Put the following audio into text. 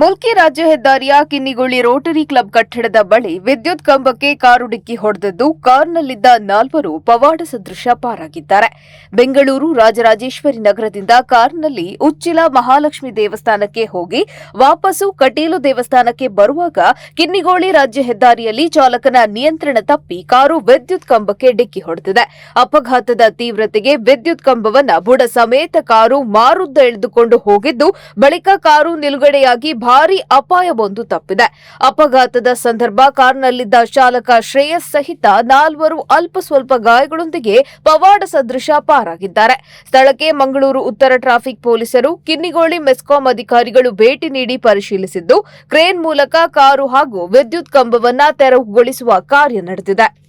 ಮುಲ್ಕಿ ರಾಜ್ಯ ಹೆದ್ದಾರಿಯ ಕಿನ್ನಿಗುಳಿ Rotary club ಕಟ್ಟಡದ ಬಳಿ ವಿದ್ಯುತ್ ಕಂಬಕ್ಕೆ ಕಾರು ಡಿಕ್ಕಿ ಹೊಡೆದಿದ್ದು ಕಾರ್ನಲ್ಲಿದ್ದ ನಾಲ್ವರು ಪವಾಡ ಸದೃಶ ಪಾರಾಗಿದ್ದಾರೆ. ಬೆಂಗಳೂರು ರಾಜರಾಜೇಶ್ವರಿ ನಗರದಿಂದ ಕಾರ್ನಲ್ಲಿ ಉಚ್ಚಿಲ ಮಹಾಲಕ್ಷ್ಮಿ ದೇವಸ್ಥಾನಕ್ಕೆ ಹೋಗಿ ವಾಪಸ್ಸು ಕಟೀಲು ದೇವಸ್ಥಾನಕ್ಕೆ ಬರುವಾಗ ಕಿನ್ನಿಗೋಳಿ ರಾಜ್ಯ ಹೆದ್ದಾರಿಯಲ್ಲಿ ಚಾಲಕನ ನಿಯಂತ್ರಣ ತಪ್ಪಿ ಕಾರು ವಿದ್ಯುತ್ ಕಂಬಕ್ಕೆ ಡಿಕ್ಕಿ ಹೊಡೆದಿದೆ. ಅಪಘಾತದ ತೀವ್ರತೆಗೆ ವಿದ್ಯುತ್ ಕಂಬವನ್ನ ಬುಡ ಸಮೇತ ಕಾರು ಮಾರುದ್ದ ಎಳೆದುಕೊಂಡು ಹೋಗಿದ್ದು ಬಳಿಕ ಕಾರು ನಿಲುಗಡೆಯಾಗಿ ಭಾರೀ ಅಪಾಯವೊಂದು ತಪ್ಪಿದೆ. ಅಪಘಾತದ ಸಂದರ್ಭ ಕಾರ್ನಲ್ಲಿದ್ದ ಚಾಲಕ ಶ್ರೇಯಸ್ ಸಹಿತ ನಾಲ್ವರು ಅಲ್ಪ ಸ್ವಲ್ಪ ಗಾಯಗಳೊಂದಿಗೆ ಪವಾಡ ಸದೃಶ ಪಾರಾಗಿದ್ದಾರೆ. ಸ್ಥಳಕ್ಕೆ ಮಂಗಳೂರು ಉತ್ತರ ಟ್ರಾಫಿಕ್ ಪೊಲೀಸರು, ಕಿನ್ನಿಗೋಳಿ ಮೆಸ್ಕಾಂ ಅಧಿಕಾರಿಗಳು ಭೇಟಿ ನೀಡಿ ಪರಿಶೀಲಿಸಿದ್ದು, ಕ್ರೇನ್ ಮೂಲಕ ಕಾರು ಹಾಗೂ ವಿದ್ಯುತ್ ಕಂಬವನ್ನ ತೆರವುಗೊಳಿಸುವ ಕಾರ್ಯ ನಡೆದಿದೆ.